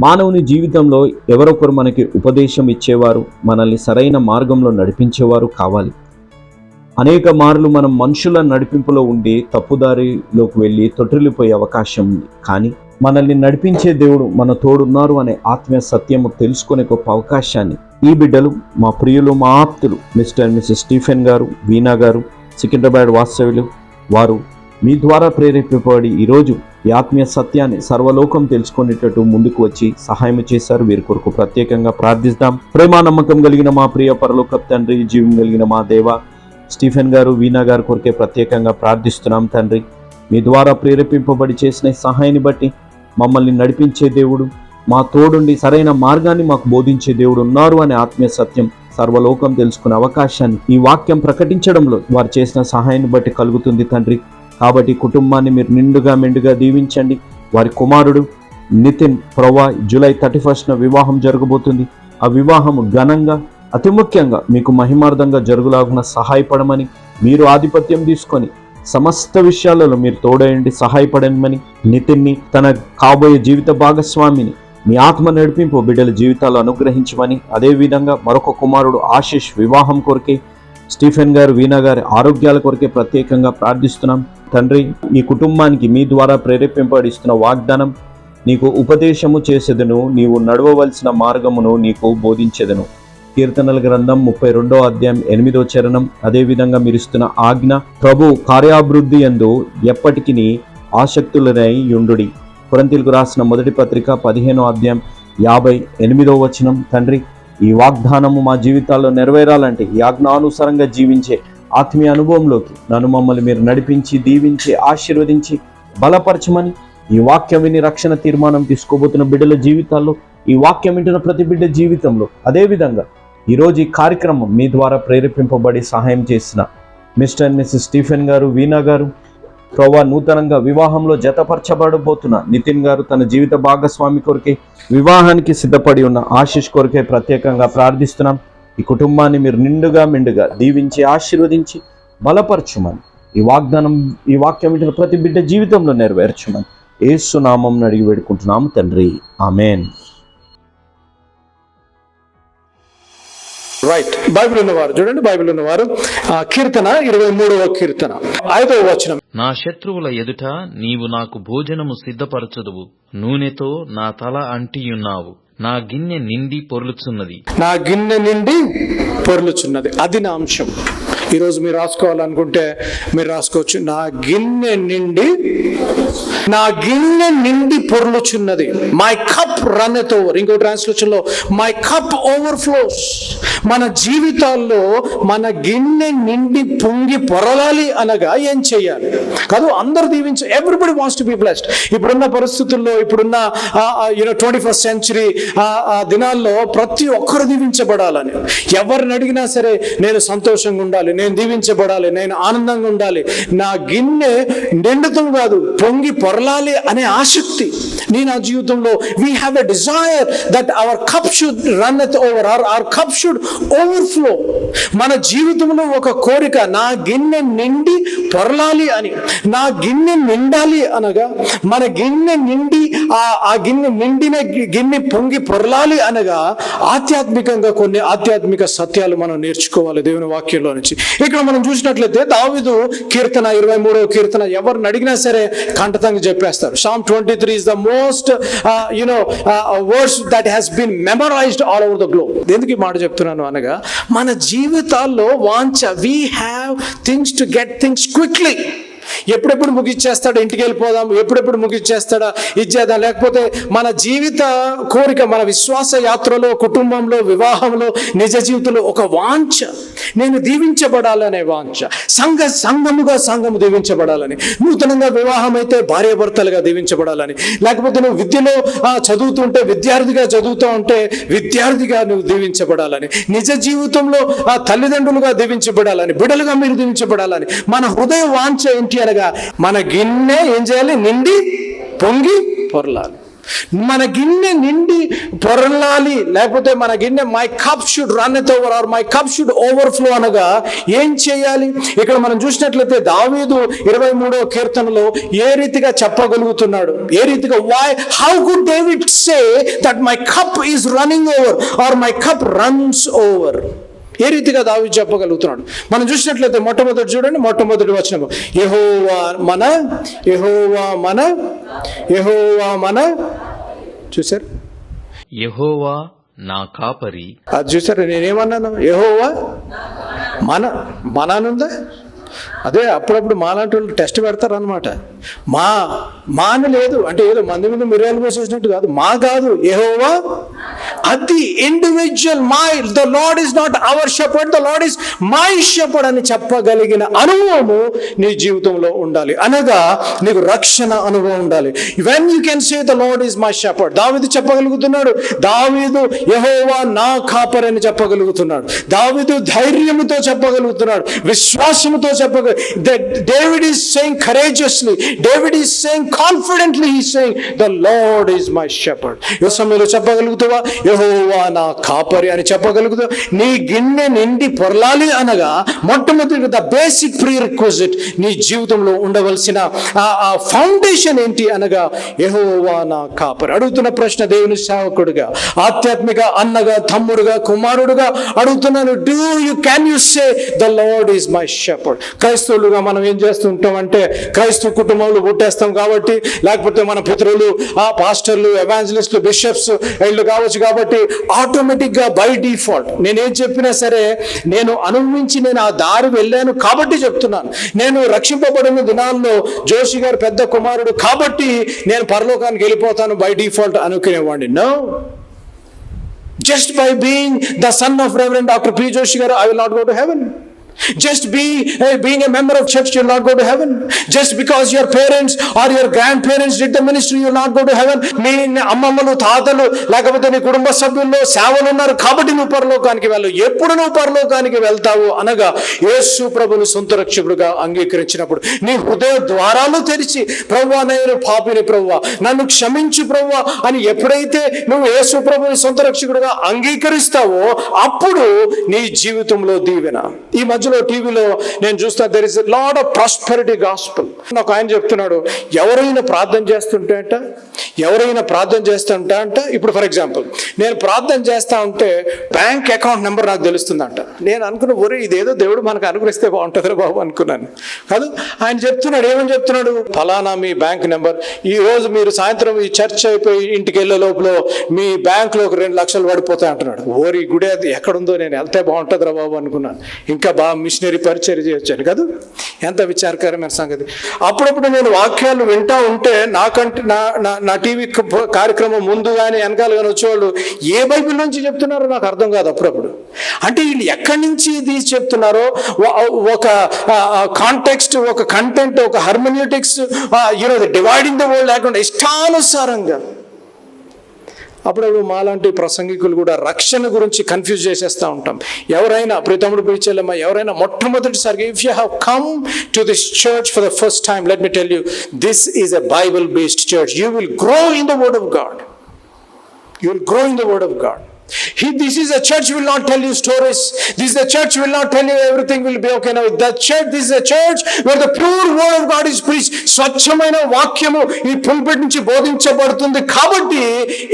మానవుని జీవితంలో ఎవరొకరు మనకి ఉపదేశం ఇచ్చేవారు మనల్ని సరైన మార్గంలో నడిపించేవారు కావాలి. అనేక మార్లు మనం మనుషుల నడిపింపులో ఉండి తప్పుదారిలోకి వెళ్ళి తొట్టిల్లిపోయే అవకాశం ఉంది. కానీ మనల్ని నడిపించే దేవుడు మన తోడున్నారు అనే ఆత్మీయ సత్యము తెలుసుకునే గొప్ప అవకాశాన్ని ఈ బిడ్డలు మా ప్రియులు మా ఆప్తులు మిస్టర్ అండ్ మిస్సెస్ స్టీఫెన్ గారు వీణా గారు సికింద్రాబాద్ వాస్తవ్యులు వారు మీ ద్వారా ప్రేరేపింపబడి ఈరోజు ఈ ఆత్మీయ సత్యాన్ని సర్వలోకం తెలుసుకునేటట్టు ముందుకు వచ్చి సహాయం చేశారు. వీరి కొరకు ప్రత్యేకంగా ప్రార్థిస్తాం. ప్రేమ నమ్మకం కలిగిన మా ప్రియ పరలోక తండ్రి జీవం కలిగిన మా దేవ స్టీఫెన్ గారు వీణా గారి కొరకే ప్రత్యేకంగా ప్రార్థిస్తున్నాం తండ్రి. మీ ద్వారా ప్రేరేపింపబడి చేసిన సహాయాన్ని బట్టి మమ్మల్ని నడిపించే దేవుడు మా తోడుండి సరైన మార్గాన్ని మాకు బోధించే దేవుడు ఉన్నారు అనే ఆత్మీయ సత్యం సర్వలోకం తెలుసుకునే అవకాశాన్ని ఈ వాక్యం ప్రకటించడంలో వారు చేసిన సహాయాన్ని బట్టి కలుగుతుంది తండ్రి. కాబట్టి కుటుంబాన్ని మీరు నిండుగా మెండుగా దీవించండి. వారి కుమారుడు నితిన్ ప్రవా జూలై థర్టీ ఫస్ట్న వివాహం జరగబోతుంది. ఆ వివాహం ఘనంగా అతి ముఖ్యంగా మీకు మహిమార్థంగా జరుగులాగున సహాయపడమని మీరు ఆధిపత్యం తీసుకొని సమస్త విషయాలలో మీరు తోడయండి సహాయపడమని నితిన్ని తన కాబోయే జీవిత భాగస్వామిని మీ ఆత్మ నడిపింపు బిడ్డల జీవితాలు అనుగ్రహించమని అదేవిధంగా మరొక కుమారుడు ఆశిష్ వివాహం కొరకే స్టీఫెన్ గారు వీణా గారి ఆరోగ్యాల కొరకే ప్రత్యేకంగా ప్రార్థిస్తున్నాం. తండ్రి ఈ కుటుంబానికి మీ ద్వారా ప్రేరేపింపడిస్తున్న వాగ్దానం నీకు ఉపదేశము చేసేదను నీవు నడవవలసిన మార్గమును నీకు బోధించెదను. కీర్తనల గ్రంథం ముప్పై రెండో అధ్యాయం ఎనిమిదో చరణం అదేవిధంగా మీరిస్తున్న ఆజ్ఞ ప్రభు కార్యాభివృద్ధి ఎందు ఎప్పటికీ ఆసక్తులనై యుండుడి కొరంతీలకు రాసిన మొదటి పత్రిక పదిహేనో అధ్యాయం యాభై ఎనిమిదో వచనం. తండ్రి ఈ వాగ్దానము మా జీవితాల్లో నెరవేరాలంటే ఈ ఆజ్ఞానుసారంగా జీవించే ఆత్మీయ అనుభవంలోకి నన్ను మమ్మల్ని మీరు నడిపించి దీవించి ఆశీర్వదించి బలపరచమని ఈ వాక్యం విని రక్షణ తీర్మానం తీసుకోబోతున్న బిడ్డల జీవితాల్లో ఈ వాక్యం వింటున్న ప్రతి బిడ్డ జీవితంలో అదేవిధంగా ఈరోజు ఈ కార్యక్రమం మీ ద్వారా ప్రేరేపింపబడి సహాయం చేసిన మిస్టర్ అండ్ మిస్సెస్ స్టీఫెన్ గారు వీణా గారు ప్రభా నూతనంగా వివాహంలో జతపరచబడబోతున్న నితిన్ గారు తన జీవిత భాగస్వామి కొరకే వివాహానికి సిద్ధపడి ఉన్న ఆశీష్ కొరకే ప్రత్యేకంగా ప్రార్థిస్తున్నాం. ఈ కుటుంబాన్ని మీరు నిండుగా మిండుగా దీవించి ఆశీర్వదించి బలపరచుమని ఈ వాగ్దానం ఈ వాక్యం వింటున్న ప్రతి బిడ్డ జీవితంలో నెరవేర్చమని ఏసునామం అడిగి వేడుకుంటున్నాము తండ్రి. ఆమెన్. రైట్ బైబిల్ ఉన్నవారు చూడండి బైబిల్ ఉన్నవారు. ఆ, కీర్తన ఇరవై మూడవ కీర్తన. ఐదవ వచనం. నా శత్రువుల ఎదుట నీవు నాకు భోజనము సిద్ధపరచుదువు. నూనెతో నా తల అంటియున్నావు. నా గిన్నె నిండి పొర్లుచున్నది. నా గిన్నె నిండి పొర్లుచున్నది. అది నా అంశం. ఈరోజు మీరు రాసుకోవాలనుకుంటే మీరు రాసుకోవచ్చు. నా గిన్నె నిండి నా గిన్నె నిండి పొర్లుచున్నది. My cup runneth over ఇంకో ట్రాన్స్లేషన్లో మై కప్ ఓవర్ఫ్లోస్ మన జీవితాల్లో మన గిన్నె నిండి పొంగి పొరలాలి అనగా ఏం చేయాలి? కాదు అందరు దీవించ. Everybody wants to be blessed ఇప్పుడున్న పరిస్థితుల్లో ఇప్పుడున్న యూనో ట్వంటీ ఫస్ట్ సెంచురీ దినాల్లో ప్రతి ఒక్కరు దీవించబడాలని. ఎవరిని అడిగినా సరే నేను సంతోషంగా ఉండాలి. నేను దీవించబడాలి నేను ఆనందంగా ఉండాలి. నా గిన్నె నిండుతం కాదు పొంగి పొరలాలి అనే ఆసక్తి నీ నా జీవితంలో. We have a desire that our cup should runneth over or our cup should overflow మన జీవితంలో ఒక కోరిక నా గిన్నె నిండి పొరలాలి అని. నా గిన్నె నిండాలి అనగా మన గిన్నె నిండి ఆ ఆ గిన్నె నిండిన గి- గిన్నె పొంగి పొరలాలి అనగా ఆధ్యాత్మికంగా కొన్ని ఆధ్యాత్మిక సత్యాలు మనం నేర్చుకోవాలి దేవుని వాక్యంలో నుంచి. ఇక్కడ మనం చూసినట్లయితే దావిదు కీర్తన ఇరవై మూడవ కీర్తన ఎవరిని అడిగినా సరే కంటతంగా చెప్పేస్తారు. Psalm twenty three is the most you know words that has been memorized all over the globe ఎందుకు ఈ మాట చెప్తున్నాను అనగా మన జీవితాల్లో వాంచ we have things to get things quickly ఎప్పుడెప్పుడు ముగిచ్చేస్తాడా? ఇంటికి వెళ్ళిపోదాం ఎప్పుడెప్పుడు ముగిచ్చేస్తాడా? ఇచ్చేదా లేకపోతే మన జీవిత కోరిక మన విశ్వాస యాత్రలో కుటుంబంలో వివాహంలో నిజ జీవితంలో ఒక వాంఛ. నేను దీవించబడాలనే వాంఛ. సంఘ సంఘముగా సంఘము దీవించబడాలని నూతనంగా వివాహం అయితే భార్యాభర్తలుగా దీవించబడాలని. లేకపోతే నువ్వు విద్యలో చదువుతుంటే విద్యార్థిగా చదువుతూ ఉంటే విద్యార్థిగా నువ్వు దీవించబడాలని నిజ జీవితంలో ఆ తల్లిదండ్రులుగా దీవించబడాలని బిడలుగా మీరు దీవించబడాలని మన హృదయ వాంఛ ఏంటి అనగా మన గిన్నె ఏం చేయాలి? నిండి పొంగి పొరలాలి. మన గిన్నె నిండి పొరలాలి. లేకపోతే మన గిన్నె my cup should runneth over or my cup should overflow అనగా ఏం చేయాలి? ఇక్కడ మనం చూసినట్లయితే దావీదు ఇరవై మూడో కీర్తనలో ఏ రీతిగా చెప్పగలుగుతున్నాడు? ఏ రీతిగా why how good David say that my cup is running over or my cup runs over ఏ రీతిగా దావి చెప్పగలుగుతున్నాడు? మనం చూసినట్లయితే మొట్టమొదటి చూడండి మొట్టమొదటి వచనము. యెహోవా మన యెహోవా మన యెహోవా మన. చూసారు యెహోవా నా కాపరి. అది చూసారు నేనేమన్నాను? యెహోవా మన మన అని ఉందా అదే అప్పుడప్పుడు మాలాంటి వాళ్ళు టెస్ట్ పెడతారు అనమాట మా మా అని లేదు. అంటే ఏదో మంది మీద మిరియాలు పోసేసినట్టు కాదు. మా కాదు ఏహోవా అది individual my the lord is not our shepherd the lord is my shepherd అని చెప్పగలిగిన అనుభవము నీ జీవితంలో ఉండాలి. అనగా నీకు రక్షణ అనుభవం ఉండాలి. When you can say the lord is my shepherd దావీదు చెప్పగలుగుతున్నాడు. దావీదు ఎహోవా నా కాపర్ అని చెప్పగలుగుతున్నాడు. దావీదు ధైర్యముతో చెప్పగలుగుతున్నాడు. విశ్వాసముతో చెప్పగ David is saying courageously David is saying confidently he saying the lord is my shepherd ఏ సమయంలో చెప్పగలుగుతావా? యహోవా నా కాపరి అని చెప్పగలుగుతావు. నీ గిన్నె నిండి పొరలాలి అనగా మొట్టమొదటి ద బేసిక్ ప్రీ రిక్వజిట్ నీ జీవితంలో ఉండవలసిన ఆ ఫౌండేషన్ ఏంటి అనగా యహోవా నా కాపరి. అడుగుతున్న ప్రశ్న దేవుని సేవకుడుగా ఆధ్యాత్మిక అన్నగా తమ్ముడుగా కుమారుడుగా అడుగుతున్నాను. Do you can you say the lord is my shepherd క్రైస్తవులుగా మనం ఏం చేస్తుంటాం అంటే క్రైస్తవ కుటుంబంలో పుట్టేస్తాం కాబట్టి లేకపోతే మన పితరులు ఆ పాస్టర్లు ఎవాంజలిస్టులు బిషప్స్ వీళ్ళు కావచ్చు కాబట్టి ఆటోమేటిక్గా బై డిఫాల్ట్. నేనేం చెప్పినా సరే నేను అనుభవించి నేను ఆ దారి వెళ్ళాను కాబట్టి చెప్తున్నాను. నేను రక్షింపబడిన దినాల్లో జోషి గారు పెద్ద కుమారుడు కాబట్టి నేను పరలోకానికి వెళ్ళిపోతాను బై డిఫాల్ట్ అనుకునేవాడిని. No. Just by being the son of reverend doctor P Joshi garu I will not go to heaven. Just be uh, being a member of church, you'll not go to heaven. Just because your parents or your grandparents did the ministry, you'll not go to heaven. మీ అమ్మమ్మలు తాతలు లేకపోతే నీ కుటుంబ సభ్యుల్లో సేవలు ఉన్నారు కాబట్టి నువ్వు పరలోకానికి వెళ్ళు ఎప్పుడు నువ్వు పరలోకానికి వెళ్తావు అనగా యేసు ప్రభుని సొంత రక్షకుడుగా అంగీకరించినప్పుడు నీ హృదయ ద్వారాలు తెరిచి ప్రవ్వా నేను పాపిని ప్రవ్వా నన్ను క్షమించు ప్రవ్వా అని ఎప్పుడైతే నువ్వు యేసు ప్రభుని సొంత రక్షకుడుగా అంగీకరిస్తావో అప్పుడు నీ జీవితంలో దీవెన ఈ మధ్యలో టీవీలో నేను చూస్తా there is lord of prosperity gospel నాకు ఆయన చెప్తున్నాడు ఎవరైనా ప్రార్థన చేస్తుంటే అంట ఎవరైనా ప్రార్థన చేస్తుంటే అంట ఇప్పుడు ఫర్ ఎగ్జాంపుల్ నేను ప్రార్థన చేస్తా ఉంటే బ్యాంక్ అకౌంట్ నెంబర్ నాకు తెలుస్తుందంట. నేను అనుకున్న ఒరే ఇదేదో దేవుడు మనకు అనుగ్రహిస్తే బాగుంటుందిరా బాబు అనుకున్నాను. కాదు ఆయన చెప్తున్నాడు ఏమని చెప్తున్నాడు? ఫలానా మీ బ్యాంక్ నెంబర్ ఈ రోజు మీరు సాయంత్రం ఈ చర్చ్ అయిపోయి ఇంటికి వెళ్ళే లోపల మీ బ్యాంక్లో ఒక రెండు లక్షలు పడిపోతాయి అంటున్నాడు. ఓరి గుడి అది ఎక్కడుందో నేను వెళ్తే బాగుంటుందిరా బాబు అనుకున్నాను. ఇంకా బాగా మిషనరీ పరిచయం చేయొచ్చాను. కదా? ఎంత విచారకరమైన సంగతి. అప్పుడప్పుడు నేను వాక్యాలు వింటా ఉంటే నాకంటే నా నా నా టీవీ కార్యక్రమం ముందు కానీ వెనకాల కానీ వచ్చేవాళ్ళు ఏ బైబిల్ నుంచి చెప్తున్నారో నాకు అర్థం కాదు అప్పుడప్పుడు. అంటే వీళ్ళు ఎక్కడి నుంచి ఇది చెప్తున్నారో ఒక కాంటెక్స్ట్ ఒక కంటెంట్ ఒక హర్మోనియటిక్స్ ఈరోజు డివైడింగ్ ద వరల్డ్ లేకుండా ఇష్టానుసారంగా అప్పుడప్పుడు మాలాంటి ప్రసంగికులు కూడా రక్షణ గురించి కన్ఫ్యూజ్ చేసేస్తూ ఉంటాం. ఎవరైనా ప్రీతముడు పిలిచేలమ్మా ఎవరైనా మొట్టమొదటిసారిగా if you have come to this church for the first time let me tell you this is a Bible based church you will grow in the word of God you will grow in the word of God He, this is a church will not tell you stories. This is a church will not tell you everything will be okay now. The church, this is a church where the pure word of God is preached. స్వచ్ఛమైన వాక్యము ఈ పుల్పెట్ నుంచి బోధించబడుతుంది కాబట్టి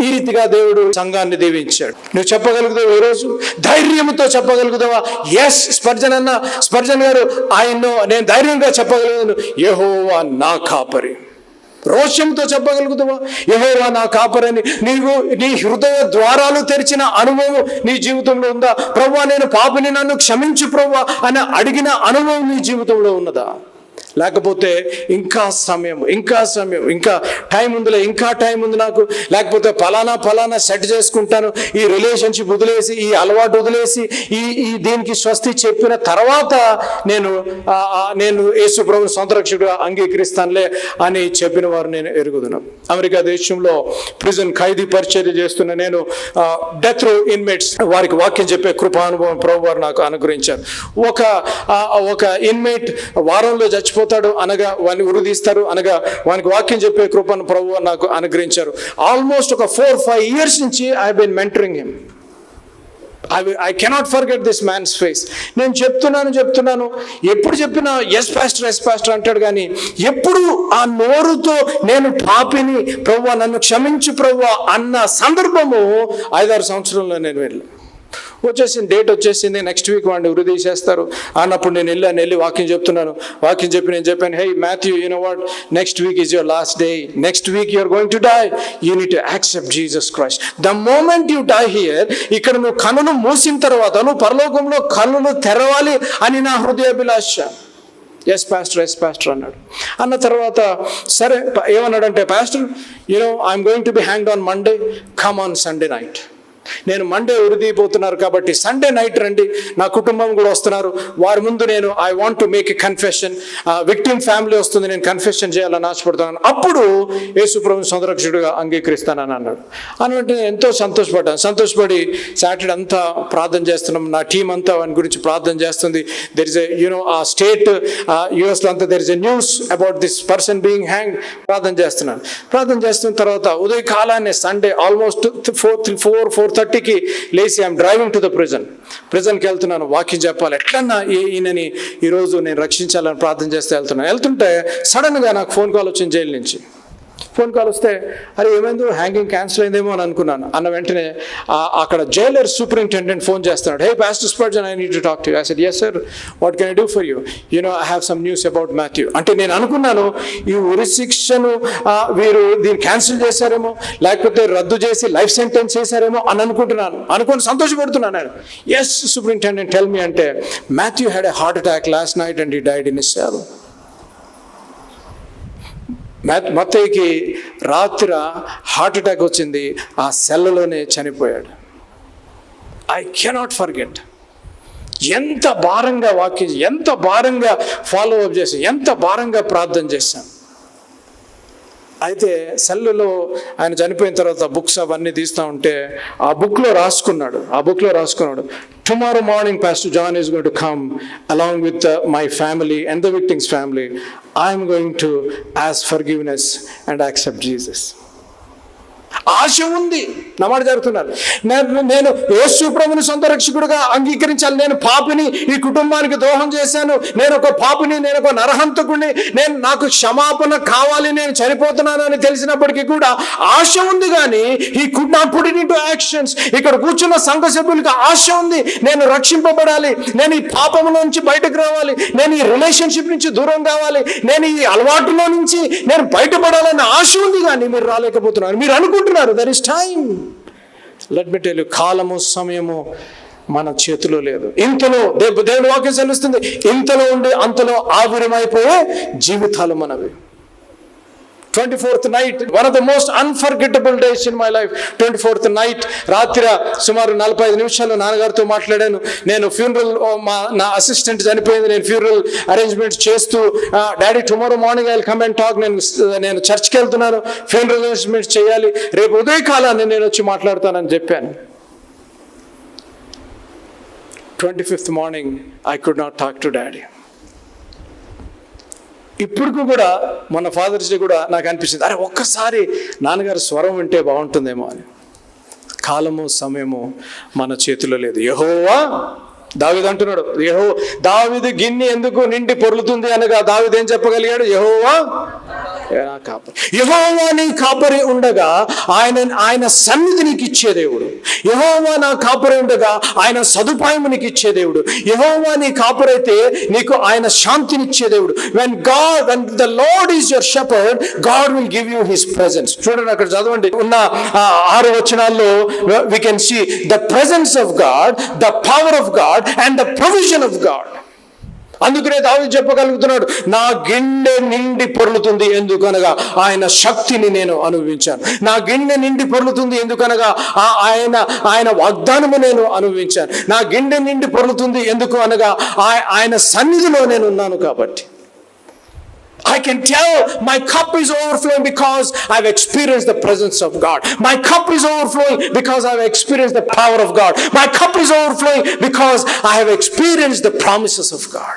ఈ రీతిగా దేవుడు సంఘాన్ని దీవించాడు నువ్వు చెప్పగలుగుతావు ఈరోజు ధైర్యంతో చెప్పగలుగుతావా ఎస్ స్పర్జన్ అన్న స్పర్జన్ గారు ఆయన్ను నేను ధైర్యంగా చెప్పగలుగుతాను యెహోవా నా కాపరి రోషంతో చెప్పగలుగుతావా? యెహోవా నా కాపరని నీవు నీ హృదయ ద్వారాలు తెరిచిన అనుభవం నీ జీవితంలో ఉందా? ప్రవ్వా నేను పాపిని నన్ను క్షమించు ప్రవ్వా అని అడిగిన అనుభవం నీ జీవితంలో ఉన్నదా? లేకపోతే ఇంకా సమయం ఇంకా సమయం ఇంకా టైం ఉందిలే ఇంకా టైం ఉంది నాకు. లేకపోతే ఫలానా ఫలానా సెట్ చేసుకుంటాను ఈ రిలేషన్షిప్ వదిలేసి ఈ అలవాటు వదిలేసి ఈ ఈ దీనికి స్వస్తి చెప్పిన తర్వాత నేను నేను యేసు ప్రభు సొంత అంగీకరిస్తానులే అని చెప్పిన వారు నేను ఎరుగుదును. అమెరికా దేశంలో ప్రిజన్ ఖైదీ పరిచర్య చేస్తున్న నేను డెత్ రో ఇన్మేట్స్ వారికి వాక్యం చెప్పే కృపానుభవం ప్రభు వారు నాకు అనుగ్రహించారు. ఒక ఒక ఇన్మేట్ వారంలో పోతాడు అనగా వాడిని ఉరుదీస్తారు అనగా వానికి వాక్యం చెప్పే కృపను ప్రభు నాకు అనుగ్రహించారు. ఆల్మోస్ట్ ఒక ఫోర్ ఫైవ్ ఇయర్స్ నుంచి I been mentoring him I I cannot forget this man's face నేను చెప్తున్నాను చెప్తున్నాను. ఎప్పుడు చెప్పినా ఎస్ పాస్టర్ ఎస్ పాస్టర్ అంటాడు కానీ ఎప్పుడు ఆ నోరుతో నేను టాపిని ప్రవ్వా నన్ను క్షమించు ప్రవ్వా అన్న సందర్భము ఐదారు సంవత్సరంలో నేను వెళ్ళాను. వచ్చేసింది డేట్ వచ్చేసింది నెక్స్ట్ వీక్ వాడిని ఉరి తీసేస్తారు అన్నప్పుడు నేను వెళ్ళాను వెళ్ళి వాకింగ్ చెప్తున్నాను. వాకింగ్ చెప్పి నేను చెప్పాను hey Matthew you know what next week is your last day next week you're going to die you need to accept Jesus Christ the moment you die here ఇక్కడ నువ్వు కన్నును మూసిన తర్వాత నువ్వు పరలోకంలో కన్నును తెరవాలి అని నా హృదయాభిలాష. ఎస్ పాస్టర్ ఎస్ పాస్టర్ అన్నాడు. అన్న తర్వాత సరే ఏమన్నాడంటే pastor you know I'm going to be hang on Monday come on Sunday night నేను మండే ఉరిదీయబోతున్నారు కాబట్టి సండే నైట్ రండి. నా కుటుంబం కూడా వస్తున్నారు. వారి ముందు నేను I want to make a confession victim family వస్తుంది. నేను కన్ఫెషన్ చేయాలని ఆశపడుతున్నాను. అప్పుడు యేసుప్రభు సంరక్షకుడిగా అంగీకరిస్తానని అన్నాడు. అని వెంటనే ఎంతో సంతోషపడ్డాను. సంతోషపడి సాటర్డే అంతా ప్రార్థన చేస్తున్నాం. నా టీం అంతా వాని గురించి ప్రార్థన చేస్తుంది. There is a you know ఆ స్టేట్ యుఎస్లో అంతా there is a news about this person being hang ప్రార్థన చేస్తున్నాను. ప్రార్థన చేస్తున్న తర్వాత ఉదయ కాలాన్ని Sunday almost four four four థర్టీకి లేచి I'm driving to the prison ప్రిజన్కి వెళ్తున్నాను వాకింగ్ చెప్పాలి. ఎట్లన్నా ఈయనని ఈరోజు నేను రక్షించాలని ప్రార్థన చేస్తే వెళ్తున్నాను. వెళ్తుంటే సడన్గా నాకు ఫోన్ కాల్ వచ్చింది జైలు నుంచి. ఫోన్ కాల్ వస్తే అరే ఏమైందో? హ్యాంగింగ్ క్యాన్సిల్ అయిందేమో అని అనుకున్నాను. అన్న వెంటనే అక్కడ జైలర్ సూపరింటెండెంట్ ఫోన్ చేస్తున్నాడు. Hey pastor Spurgeon I need to talk to I said yes sir what can I do for you you know I have some news about Matthew అంటే నేను అనుకున్నాను ఈ ఉరి శిక్షను వీరు దీన్ని క్యాన్సిల్ చేశారేమో లేకపోతే రద్దు చేసి లైఫ్ సెంటెన్స్ చేశారేమో అని అనుకుంటున్నాను. అనుకుని సంతోషపడుతున్నాను నేను. ఎస్ సూపరింటెండెంట్ టెల్ మీ అంటే Matthew had a heart attack last night and he died in his cell మత్తయ్యకి రాత్రి హార్ట్ అటాక్ వచ్చింది ఆ సెల్లోనే చనిపోయాడు. ఐ కెనాట్ ఫర్గెట్ ఎంత భారంగా వాక్యం ఎంత భారంగా ఫాలో అప్ చేశాను ఎంత భారంగా ప్రార్థన చేశాను. అయితే సెల్లులో ఆయన చనిపోయిన తర్వాత బుక్స్ అవన్నీ తీస్తూ ఉంటే ఆ బుక్లో రాసుకున్నాడు ఆ బుక్లో రాసుకున్నాడు. Tomorrow morning pastor John is going to come along with my family and the victims family I'm going to ask forgiveness and accept Jesus ఆశ ఉంది. నమాడు జరుగుతున్నారు. నేను నేను యేసు ప్రభుని సొంత రక్షకుడుగా అంగీకరించాలి. నేను పాపిని ఈ కుటుంబానికి ద్రోహం చేశాను. నేను ఒక పాపిని నేను ఒక నరహంతకుడిని నేను నాకు క్షమాపణ కావాలి నేను చనిపోతున్నాను అని తెలిసినప్పటికీ కూడా ఆశ ఉంది కానీ ఈ could not put into actions ఇక్కడ కూర్చున్న సంఘ సభ్యులకి ఆశ ఉంది. నేను రక్షింపబడాలి. నేను ఈ పాపం నుంచి బయటకు రావాలి. నేను ఈ రిలేషన్షిప్ నుంచి దూరం కావాలి. నేను ఈ అలవాటులో నుంచి నేను బయటపడాలన్న ఆశ ఉంది కానీ మీరు రాలేకపోతున్నారు. మీరు అనుకుంటున్నారు. There is time let me tell కాలము సమయము మన చేతిలో లేదు. ఇంతలో దేవు దేవుడు వాక్యం చెల్లిస్తుంది ఇంతలో ఉండి అంతలో ఆవిరమైపోయే జీవితాలు మనవి. Twenty fourth night one of the most unforgettable days in my life twenty fourth night రాత్రి సుమారు నలభై ఐదు నిమిషాలు నాన్నగారితో మాట్లాడాను. నేను ఫ్యూనరల్ మా నా అసిస్టెంట్ చనిపోయింది. నేను ఫ్యూనరల్ అరేంజ్మెంట్ చేస్తూ daddy tomorrow morning I come and talk నేను నేను చర్చ్కి వెళ్తున్నాను. ఫ్యూనరల్ అరేంజ్మెంట్ చేయాలి. రేపు ఉదయకాలాన్ని నేను వచ్చి మాట్లాడతానని చెప్పాను. Twenty fifth morning I could not talk to daddy ఇప్పుడు కూడా మన ఫాదర్స్ డే కూడా నాకు అనిపించింది అరే ఒక్కసారి నాన్నగారు స్వరం వింటే బాగుంటుందేమో అని. కాలము సమయము మన చేతిలో లేదు. యహోవా దావిది అంటున్నాడు యహో దావిది గిన్నె ఎందుకు నిండి పొర్లుతుంది అనగా దావిది ఏం చెప్పగలిగాడు? యహోవా నా కాపరి. యహోవా నీ కాపరి ఉండగా ఆయన ఆయన సన్నిధి నీకు ఇచ్చే దేవుడు. యహోవా నా కాపరి ఉండగా ఆయన సదుపాయం నీకు ఇచ్చే దేవుడు. యహోవా నీ కాపరైతే నీకు ఆయన శాంతినిచ్చే దేవుడు. When God when the Lord is your shepherd God will give you his presence చూడండి అక్కడ చదవండి. ఉన్న ఆరు వచనాల్లో we can see the presence of God the power of God and the provision of God అందుకనే దావి చెప్పగలుగుతున్నాడు నా గిన్నె నిండి పొర్లుతుంది ఎందుకనగా ఆయన శక్తిని నేను అనుభవించాను. నా గిన్నె నిండి పొర్లుతుంది ఎందుకనగా ఆ- ఆయన ఆయన వాగ్దానము నేను అనుభవించాను. నా గిన్నె నిండి పొర్లుతుంది ఎందుకు అనగా ఆయన సన్నిధిలో నేను ఉన్నాను కాబట్టి. I can tell my cup is overflowing because I've experienced the presence of God. My cup is overflowing because I've experienced the power of God. My cup is overflowing because I have experienced the promises of God.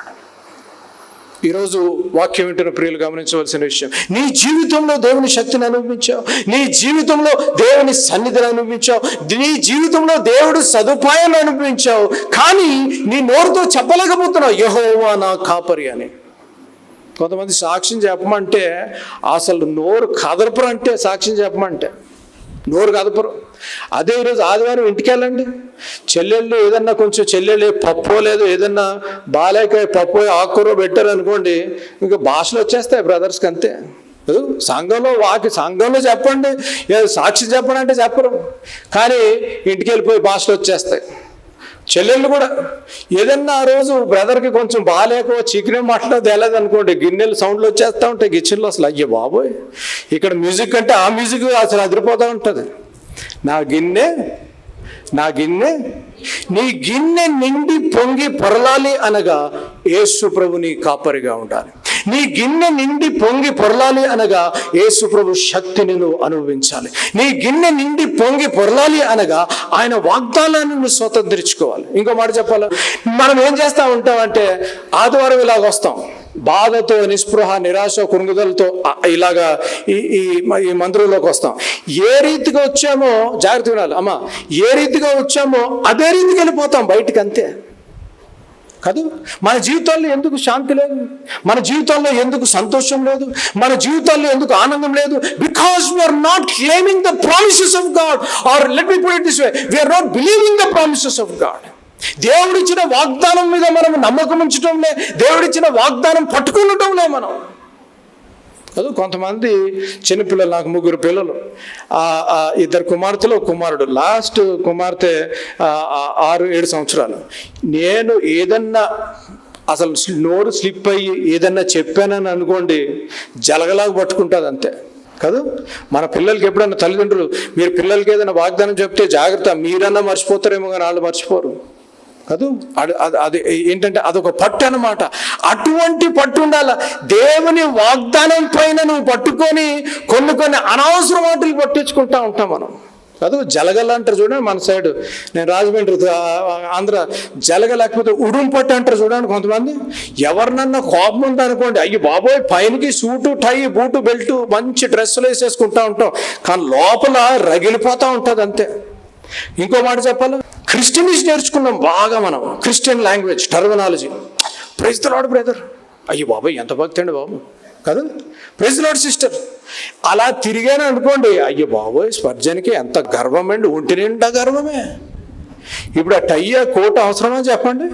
ఈరోజు వాక్యం వింటున్న ప్రియులు గమనించవలసిన విషయం నీ జీవితంలో దేవుని శక్తిని అనుభవించావు నీ జీవితంలో దేవుని సన్నిధిని అనుభవించావు నీ జీవితంలో దేవుడు సదుపాయాలు అనుభవించావు కానీ నీ నోరుతో చెప్పలేకపోతున్నావు యహోవా నా కాపరి అని కొంతమంది సాక్ష్యం చెప్పమంటే అసలు నోరు కదపరు అంటే సాక్ష్యం చెప్పమంటే. నోరు కదపరు అదే ఈరోజు ఆదివారం ఇంటికి వెళ్ళండి చెల్లెళ్ళు ఏదన్నా కొంచెం చెల్లెళ్ళు పప్పో లేదు ఏదన్నా బాలేకాయ పప్పు ఆకుకూర పెట్టారు అనుకోండి ఇంకా భాషలు వచ్చేస్తాయి బ్రదర్స్కి అంతే. సంఘంలో వాకి సంఘంలో చెప్పండి సాక్షి చెప్పండి అంటే చెప్పరు. కానీ ఇంటికి వెళ్ళిపోయి భాషలు వచ్చేస్తాయి. చెల్లెళ్ళు కూడా ఏదన్నా ఆ రోజు బ్రదర్కి కొంచెం బాగాలేక చికెన్ మటన్ తేలేదు అనుకోండి గిన్నెలు సౌండ్లు వచ్చేస్తూ ఉంటాయి కిచెన్లో అసలు అయ్యే బాబోయ్. ఇక్కడ మ్యూజిక్ అంటే ఆ మ్యూజిక్ అసలు అదిరిపోతూ ఉంటుంది. నా గిన్నె నా గిన్నె నీ గిన్నె నిండి పొంగి పొరలాలి అనగా యేసు ప్రభుని కాపరిగా ఉండాలి. నీ గిన్నె నిండి పొంగి పొరలాలి అనగా యేసుప్రభు శక్తిని నువ్వు అనుభవించాలి. నీ గిన్నె నిండి పొంగి పొరలాలి అనగా ఆయన వాగ్దానాన్ని నువ్వు స్వతంత్రించుకోవాలి. ఇంకో మాట చెప్పాలి? మనం ఏం చేస్తా ఉంటామంటే ఆదివారం ఇలాగ వస్తాం. బాధతో నిస్పృహ నిరాశ కురుగుదలతో ఇలాగా ఈ ఈ ఈ మందిరంలోకి వస్తాం. ఏ రీతిగా వచ్చామో జాగ్రత్త వినాలి. అమ్మా ఏ రీతిగా వచ్చామో అదే రీతికి వెళ్ళిపోతాం బయటికి అంతే. కాదు. మన జీవితాల్లో ఎందుకు శాంతి లేదు? మన జీవితాల్లో ఎందుకు సంతోషం లేదు? మన జీవితాల్లో ఎందుకు ఆనందం లేదు? Because we're not claiming the promises of God or let me put it this way we're not believing the promises of God దేవుడిచ్చిన వాగ్దానం మీద మనం నమ్మకం ఉంచడంలే దేవుడిచ్చిన వాగ్దానం పట్టుకుండటంలే మనం. కాదు కొంతమంది చిన్నపిల్లలు నాకు ముగ్గురు పిల్లలు. ఇద్దరు కుమార్తెలు ఒక కుమారుడు. లాస్ట్ కుమార్తె ఆరు ఏడు సంవత్సరాలు. నేను ఏదన్నా అసలు నోరు స్లిప్ అయ్యి ఏదన్నా చెప్పానని అనుకోండి జలగలాగా పట్టుకుంటుంది అంతే. కాదు మన పిల్లలకి ఎప్పుడన్నా తల్లిదండ్రులు మీరు పిల్లలకి ఏదైనా వాగ్దానం చెప్తే జాగ్రత్త మీరన్నా మర్చిపోతారేమో కానీ వాళ్ళు మర్చిపోరు. కాదు అది అది- ఏంటంటే అదొక పట్టు అనమాట అటువంటి పట్టు ఉండాల దేవుని వాగ్దానం పైన నువ్వు పట్టుకొని కొన్ని కొన్ని అనవసర వాటిని పట్టించుకుంటా ఉంటాం మనం. కాదు జలగల అంటారు చూడండి మన సైడ్. నేను రాజమండ్రి ఆంధ్ర జలగ లేకపోతే ఉడుం పట్టు అంటారు చూడండి కొంతమంది. ఎవరినన్నా కోపం ఉందనుకోండి అయ్యి బాబోయ్ పైనకి సూటు టై బూటు బెల్ట్ మంచి డ్రెస్సులు వేసేసుకుంటా ఉంటాం. కానీ లోపల రగిలిపోతూ ఉంటుంది అంతే. ఇంకో మాట చెప్పాలి? క్రిస్టియనిస్ నేర్చుకున్నాం బాగా మనం. Christian language terminology praise Lord brother అయ్యో బాబాయ్ ఎంత భక్తి అండి బాబు. కదా? ప్రైజ్ లాడ్ సిస్టర్ అలా తిరిగాను అనుకోండి అయ్యో బాబోయ్ స్పర్జన్కి ఎంత గర్వం అండి. ఒంటి నిండా గర్వమే. ఇప్పుడు ఆ టయ్య కోట అవసరమా చెప్పండి?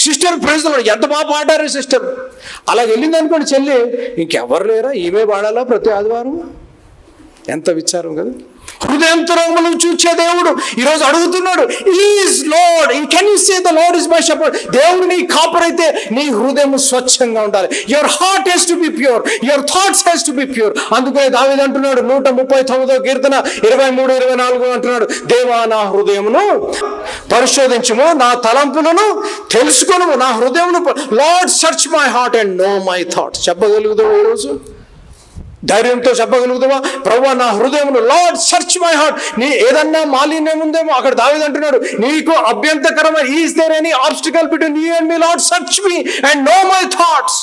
సిస్టర్ ప్రైజ్ లాడ్ ఎంత బాగా పాడారు సిస్టర్ అలా వెళ్ళింది అనుకోండి చెల్లి ఇంకెవరు లేరా? ఈమె పాడాలా ప్రతి ఆదివారం ఎంత విచారం కదా. హృదయంతరంగం చూచే దేవుడు ఈరోజు అడుగుతున్నాడు is Lord can you say the Lord is my shepherd దేవుడు నీ కాపరైతే నీ హృదయం స్వచ్ఛంగా ఉండాలి. Your heart has to be pure your thoughts has to be pure అందుకే దావిది అంటున్నాడు నూట ముప్పై తొమ్మిదో కీర్తన ఇరవై మూడు ఇరవై నాలుగు అంటున్నాడు దేవా నా హృదయమును పరిశోధించము నా తలంపులను తెలుసుకొను నా హృదయమును Lord search my heart and know my thoughts చెప్పగలుగుతావు ఈరోజు ధైర్యంతో చెప్పగలుగుతావా? ప్రభు నా హృదయంలో లార్డ్ సర్చ్ మై హార్ట్ నీ ఏదన్నా మాలిన్యం ఉందేమో అక్కడ దావేది అంటున్నాడు. నీకు అభ్యంతకరమైన is there any obstacle between you and me Lord search me and know my thoughts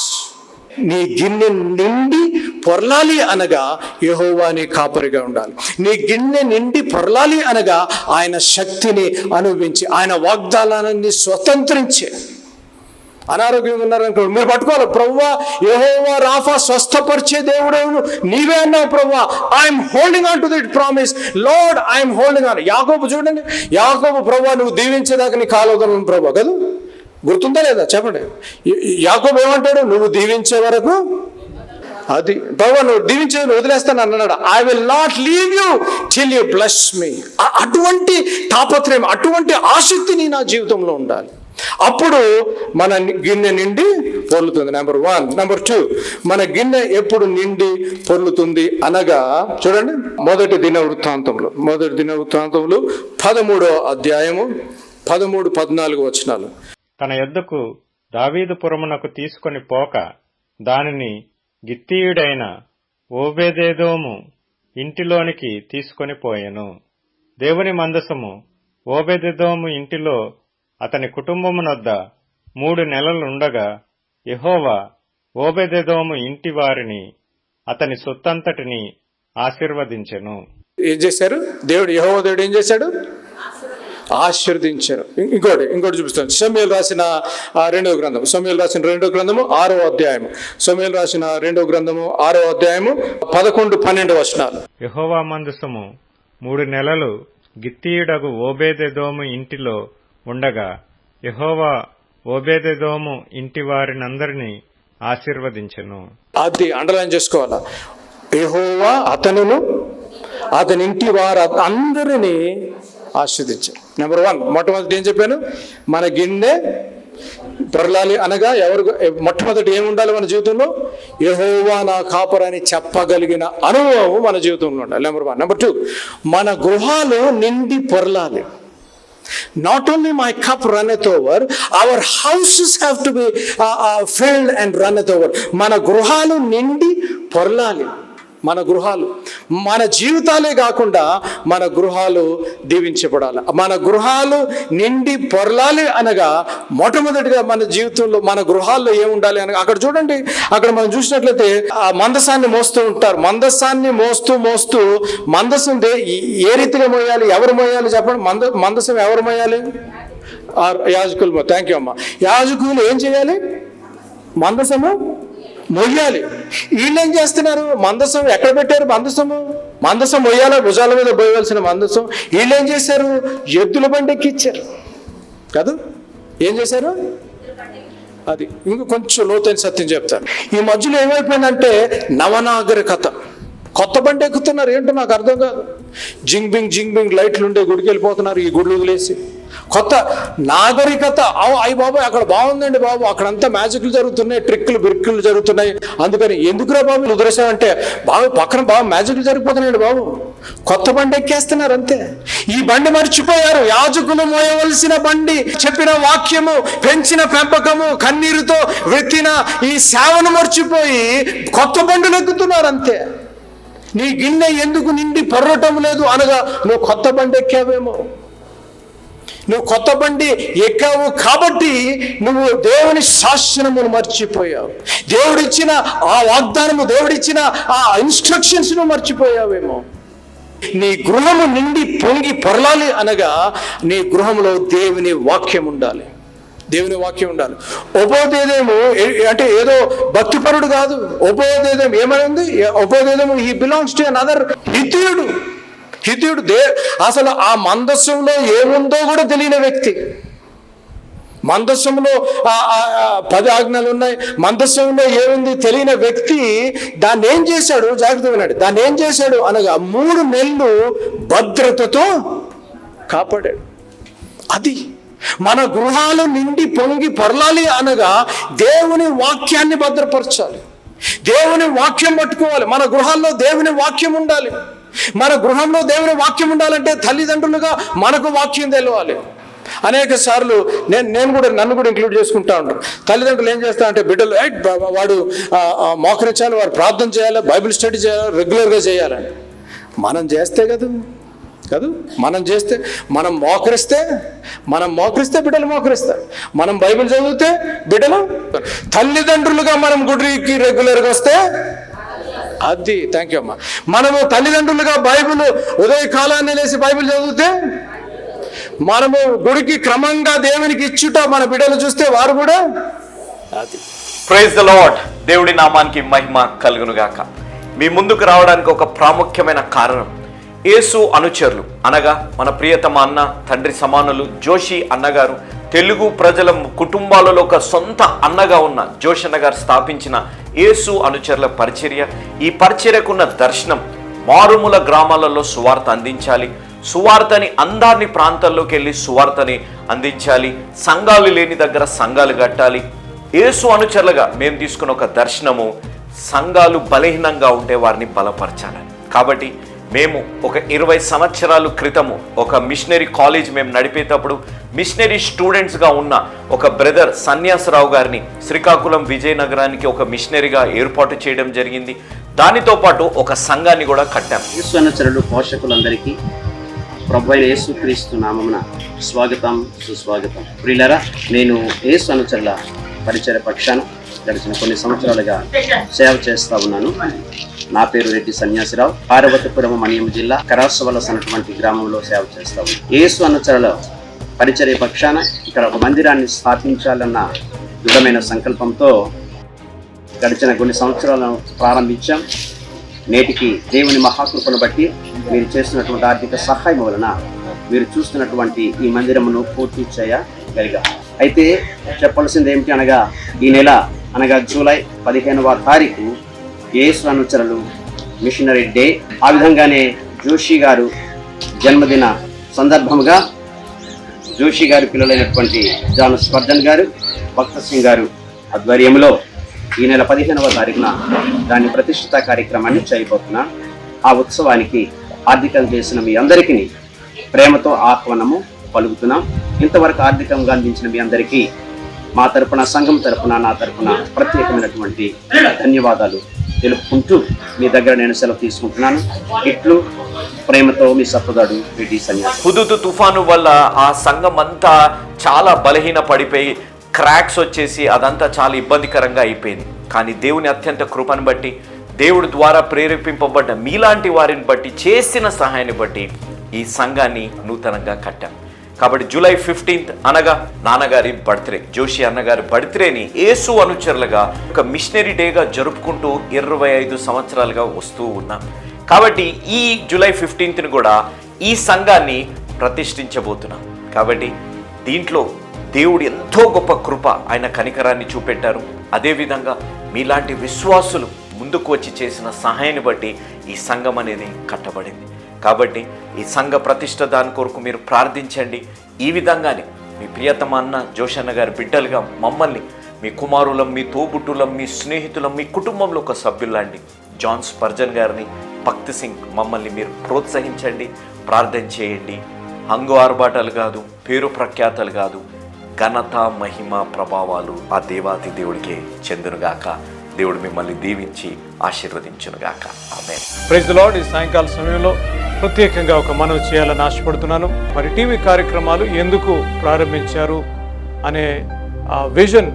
నీ గిన్నె నిండి పొరలాలి అనగా యహోవాని నీ కాపరిగా ఉండాలి. నీ గిన్నె నిండి పొరలాలి అనగా ఆయన శక్తిని అనుభవించి ఆయన వాగ్దానాన్ని స్వతంత్రించే. అనారోగ్యంగా ఉన్నారనుకో మీరు పట్టుకోవాలి. ప్రవ్వా యహోవా రాఫా స్వస్థపరిచే దేవుడేవును నీవే అన్నావు ప్రవ్వా. I'm holding on to that promise Lord I'm holding on యాకోబు చూడండి. యాకోబు ప్రవ్వా నువ్వు దీవించేదాకా నీ కాలుదను ప్రభా కదా. గుర్తుందా లేదా? చెప్పండి. యాకోబు ఏమంటాడు? నువ్వు దీవించే వరకు అది. ప్రభా నువ్వు దీవించే వదిలేస్తాను అన్నాడు. I will not leave you till you bless me అటువంటి తాపత్రయం అటువంటి ఆసక్తి నీ నా జీవితంలో ఉండాలి. అప్పుడు మన గిన్నె నిండి పొర్లుతుంది నెంబర్ వన్ నెంబర్ టూ మన గిన్నె ఎప్పుడు నిండి పొర్లుతుంది అనగా చూడండి మొదటి దిన వృత్తాంతంలో మొదటి దిన వృత్తాంతంలో పదమూడో అధ్యాయము పదమూడు పద్నాలుగు వచనాలు. తన యొద్దకు దావీదుపురమునకు తీసుకొని పోక దానిని గిత్తీయుడైన ఓబేదేదోము ఇంటిలోనికి తీసుకొని పోయెను. దేవుని మందసము ఓబెదేదోము ఇంటిలో అతని కుటుంబమునొద్ద మూడు నెలలుండగా యెహోవా ఓబెదెదోము ఇంటి వారిని అతని సొత్తంతటిని ఆశీర్వదించెను. ఏం చేశారు? దేవుడు యెహోవా దేవుడు ఏం చేశాడు? ఆశీర్వదించారు. ఇం- ఇంకోటి ఇంకోటి చూపిస్తాను. సమయలు రాసిన రెండవ గ్రంథం సమయలు రాసిన రెండవ గ్రంథము ఆరో అధ్యాయము. సమయలు రాసిన రెండవ గ్రంథము ఆరో అధ్యాయము పదకొండు పన్నెండు వచనాలు. యెహోవా మందసము మూడు నెలలు గిత్తీయుడగు ఓబేదెదోము ఇంటిలో ఉండగా యహోవా ఓబేదెదోము ఇంటి వారినందరినీ ఆశీర్వదించెను. అది అండర్లైన్ చేసుకోవాలా? యహోవా అతనును అతని ఇంటి వారు అందరినీ ఆస్వాదించారు నెంబర్ వన్ మొట్టమొదటి ఏం చెప్పాను? మన గిన్నె పొరలాలి అనగా ఎవరు మొట్టమొదటి ఏమి ఉండాలి మన జీవితంలో? యహోవా నా కాపరని చెప్పగలిగిన అనుభవం మన జీవితంలో ఉండాలి. నెంబర్ వన్ నెంబర్ టూ మన గృహాలు నిండి పొరలాలి. Not only my cup runneth over, our houses have to be uh, uh, filled and runneth over. Mana gruhalu nindi porlali. మన గృహాలు మన జీవితాలే కాకుండా మన గృహాలు దీవించబడాలి. మన గృహాలు నిండి పొరలాలి అనగా మొట్టమొదటిగా మన జీవితంలో మన గృహాల్లో ఏముండాలి అనగా అక్కడ చూడండి అక్కడ మనం చూసినట్లయితే ఆ మందసాన్ని మోస్తూ ఉంటారు. మందసాన్ని మోస్తూ మోస్తూ మందసం ఏ రీతిగా మోయాలి? ఎవరు మోయాలి చెప్పండి? మంద మందసం ఎవరు మోయాలి? యాజకులు థ్యాంక్ యూ అమ్మా. యాజకులు ఏం చేయాలి? మందసము మొయ్యాలి. వీళ్ళేం చేస్తున్నారు? మందసం ఎక్కడ పెట్టారు మందసము? మందసం మొయ్యాలా? భుజాల మీద పోయవలసిన మందసం. వీళ్ళు ఏం చేశారు? ఎద్దుల బండి ఎక్కిచ్చారు. కాదు? ఏం చేశారు? అది ఇంక కొంచెం లోతైన సత్యం చెప్తాను. ఈ మధ్యలో ఏమైపోయిందంటే నవనాగరికత కొత్త బండి ఎక్కుతున్నారు ఏంటో నాకు అర్థం కాదు. జింగ్ బింగ్ జింగ్ బింగ్ లైట్లు ఉండే గుడికి వెళ్ళిపోతున్నారు ఈ గుడ్లు వదిలేసి. కొత్త నాగరికత. అవ్- అయ్యి బాబు అక్కడ బాగుందండి బాబు. అక్కడంతా మ్యాజిక్లు జరుగుతున్నాయి ట్రిక్లు బ్రిక్లు జరుగుతున్నాయి. అందుకని ఎందుకురా బాబు వదిలేసామంటే బాబు పక్కన బాబు మ్యాజిక్లు జరిగిపోతున్నాయండి బాబు. కొత్త బండి ఎక్కేస్తున్నారు అంతే. ఈ బండి మర్చిపోయారు. యాజకులు మోయవలసిన బండి చెప్పిన వాక్యము పెంచిన పెంపకము కన్నీరుతో వెత్తిన ఈ సేవను మర్చిపోయి కొత్త బండులు ఎక్కుతున్నారు అంతే. నీ గిన్నె ఎందుకు నిండి పొర్రటం లేదు అనగా నువ్వు కొత్త బండి ఎక్కావేమో. నువ్వు కొత్త బండి ఎక్కావు కాబట్టి నువ్వు దేవుని శాసనమును మర్చిపోయావు. దేవుడిచ్చిన ఆ వాగ్దానము దేవుడిచ్చిన ఆ ఇన్స్ట్రక్షన్స్ను మర్చిపోయావేమో. నీ గృహము నిండి పొంగి పొరలాలి అనగా నీ గృహంలో దేవుని వాక్యం ఉండాలి. దేవుని వాక్యం ఉండాలి. ఉపోదేదేమో అంటే ఏదో భక్తిపరుడు కాదు. ఉపోదేదం ఏమైంది ఉపోదేదము ఈ బిలాంగ్స్ టు అనదర్ హితీయుడు హితీయుడు దే అసలు ఆ మందస్సులో ఏముందో కూడా తెలియని వ్యక్తి. మందస్సంలో పది ఆజ్ఞలు ఉన్నాయి. మందస్సంలో ఏముంది తెలియని వ్యక్తి దాన్ని ఏం చేశాడు? జాగ్రత్త విన్నాడు దాన్ని ఏం చేశాడు? అనగా మూడు నెలలు భద్రతతో కాపాడాడు. అది మన గృహాలు నిండి పొంగి పొరలాలి అనగా దేవుని వాక్యాన్ని భద్రపరచాలి. దేవుని వాక్యం పట్టుకోవాలి. మన గృహాల్లో దేవుని వాక్యం ఉండాలి. మన గృహంలో దేవుని వాక్యం ఉండాలంటే తల్లిదండ్రులుగా మనకు వాక్యం తెలవాలి. అనేక సార్లు నేను నేను కూడా నన్ను కూడా ఇంక్లూడ్ చేసుకుంటా ఉంటాను తల్లిదండ్రులు ఏం చేస్తా అంటే బిడ్డలు వాడు మోకరించాలి వాడు ప్రార్థన చేయాలి బైబిల్ స్టడీ చేయాలి రెగ్యులర్గా చేయాలని మనం చేస్తే కదా? కాదు? మనం చేస్తే మనం మోకరిస్తే మనం మోకరిస్తే బిడ్డలు మోకరిస్తారు. మనం బైబిల్ చదివితే బిడ్డలు తల్లిదండ్రులుగా మనం గుడికి రెగ్యులర్గా వస్తే అది థ్యాంక్ యూ అమ్మా. మనము తల్లిదండ్రులుగా బైబిల్ ఉదయ కాలాన్ని లేసి బైబిల్ చదివితే మనము గుడికి క్రమంగా దేవునికి ఇచ్చుట మన బిడ్డలు చూస్తే వారు కూడా అది. ప్రైజ్ ద లాడ్ దేవుడి నామానికి మహిమ కలుగును గాక మీ ముందుకు రావడానికి ఒక ప్రాముఖ్యమైన కారణం యేసు అనుచరులు. అనగా మన ప్రియతమ అన్న తండ్రి సమానులు జోషి అన్నగారు తెలుగు ప్రజల కుటుంబాలలో ఒక సొంత అన్నగా ఉన్న జోషి అన్నగారు స్థాపించిన యేసు అనుచరుల పరిచర్య ఈ పరిచర్యకున్న దర్శనం మారుమూల గ్రామాలలో సువార్త అందించాలి. సువార్తని అందాన్ని ప్రాంతాల్లోకి వెళ్ళి సువార్తని అందించాలి. సంఘాలు లేని దగ్గర సంఘాలు కట్టాలి. యేసు అనుచరులుగా మేము తీసుకున్న ఒక దర్శనము సంఘాలు బలహీనంగా ఉంటే వారిని బలపరచాలని. కాబట్టి మేము ఒక ఇరవై సంవత్సరాల క్రితము ఒక మిషనరీ కాలేజ్ మేము నడిపేటప్పుడు మిషనరీ స్టూడెంట్స్గా ఉన్న ఒక బ్రదర్ సన్యాసరావు గారిని శ్రీకాకుళం విజయనగరానికి ఒక మిషనరీగా ఏర్పాటు చేయడం జరిగింది. దానితో పాటు ఒక సంఘాన్ని కూడా కట్టాం. యేసునుచరులు పోషకులందరికీ ప్రభు అయిన యేసుక్రీస్తు నామమున స్వాగతం సుస్వాగతం. ప్రియులరా నేను యేసు అనుచరుల పరిచయ పక్షాన గడిచిన కొన్ని సంవత్సరాలుగా సేవ చేస్తా ఉన్నాను. నా పేరు రెడ్డి సన్యాసిరావు. పార్వతీపురం మణియం జిల్లా కరాసవలస్ అనేటువంటి గ్రామంలో సేవ చేస్తా ఉన్నాను. యేసు అనుచరుల పరిచర్య పక్షాన ఇక్కడ ఒక మందిరాన్ని స్థాపించాలన్న దృఢమైన సంకల్పంతో గడిచిన కొన్ని సంవత్సరాలను ప్రారంభించాం. నేటికి దేవుని మహాకృపను బట్టి మీరు చేస్తున్నటువంటి ఆర్థిక సహాయం వలన మీరు చూస్తున్నటువంటి ఈ మందిరమును పూర్తి చేయగలిగా. అయితే చెప్పాల్సింది ఏమిటి అనగా ఈ నెల అనగా జూలై పదిహేనవ తారీఖు యేసు అనుచరులు మిషనరీ డే. ఆ విధంగానే జోషి గారు జన్మదిన సందర్భముగా జోషి గారి పిల్లలైనటువంటి జాన్ స్పర్ధన్ గారు భక్త సింగ్ గారు ఆధ్వర్యంలో ఈ నెల పదిహేనవ తారీఖున దాని ప్రతిష్ఠిత కార్యక్రమాన్ని చేయబోతున్నా ఆ ఉత్సవానికి ఆర్థికం చేసిన మీ అందరికీ ప్రేమతో ఆహ్వానము. పలుకుతున్నాం. ఇంతవరకు ఆర్థికంగా అందించిన మీ అందరికీ మా తరపున సంఘం తరపున నా తరపున ప్రత్యేకమైనటువంటి ధన్యవాదాలు తెలుపుకుంటూ మీ దగ్గర నేను సెలవు తీసుకుంటున్నాను. ఇట్లు ప్రేమతో మీ సప్పదాడు రెడ్డి సన్యాసి. హుదుతు తుఫాను వల్ల ఆ సంఘం అంతా చాలా బలహీన పడిపోయి క్రాక్స్ వచ్చేసి అదంతా చాలా ఇబ్బందికరంగా అయిపోయింది. కానీ దేవుని అత్యంత కృపను బట్టి దేవుడి ద్వారా ప్రేరేపింపబడ్డ మీలాంటి వారిని బట్టి చేసిన సహాయాన్ని బట్టి ఈ సంఘాన్ని నూతనంగా కట్టాం. కాబట్టి జూలై ఫిఫ్టీన్త్ అనగా నాన్నగారి బర్త్డే జోషి అన్నగారి బర్త్డేని ఏసు అనుచరులుగా ఒక మిషనరీ డేగా జరుపుకుంటూ ఇరవై ఐదు సంవత్సరాలుగా వస్తూ ఉన్నాం. కాబట్టి ఈ జూలై ఫిఫ్టీన్త్ని కూడా ఈ సంఘాన్ని ప్రతిష్ఠించబోతున్నాం. కాబట్టి దీంట్లో దేవుడు ఎంతో గొప్ప కృప ఆయన కనికరాన్ని చూపెట్టారు. అదేవిధంగా మీలాంటి విశ్వాసులు ముందుకు వచ్చి చేసిన సహాయాన్ని బట్టి ఈ సంఘం అనేది కట్టబడింది. కాబట్టి ఈ సంఘ ప్రతిష్ట దాని కొరకు మీరు ప్రార్థించండి. ఈ విధంగానే మీ ప్రియతమ అన్న జోషన్న గారి బిడ్డలుగా మమ్మల్ని మీ కుమారులం మీ తోబుట్టులం మీ స్నేహితులం మీ కుటుంబంలో ఒక సభ్యులాంటి జాన్ స్పర్జన్ గారిని భక్తి సింగ్ మమ్మల్ని మీరు ప్రోత్సహించండి ప్రార్థన చేయండి. హంగు ఆర్భాటాలు కాదు పేరు ప్రఖ్యాతలు కాదు ఘనత మహిమ ప్రభావాలు ఆ దేవాతి దేవుడికే చెందునుగాక. దేవుడు మిమ్మల్ని దీవించి ఆశీర్వదించునుగాక. ఆమె ప్రైజ్ లార్డ్ ఈ సాయంకాల సమయంలో ప్రత్యేకంగా ఒక మనవి చేయాలని ఆశపడుతున్నాను. మరి టీవీ కార్యక్రమాలు ఎందుకు ప్రారంభించారు అనే ఆ విజన్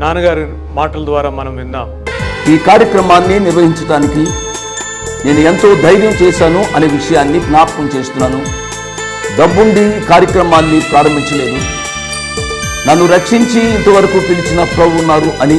నాన్నగారి మాటల ద్వారా మనం విందాం. ఈ కార్యక్రమాన్ని నిర్వహించడానికి నేను ఎంతో ధైర్యం చేశాను అనే విషయాన్ని జ్ఞాపకం చేస్తున్నాను. డబ్బుండి కార్యక్రమాన్ని ప్రారంభించలేదు. నన్ను రక్షించి ఇంతవరకు పిలిచిన ప్రభు ఉన్నారు అని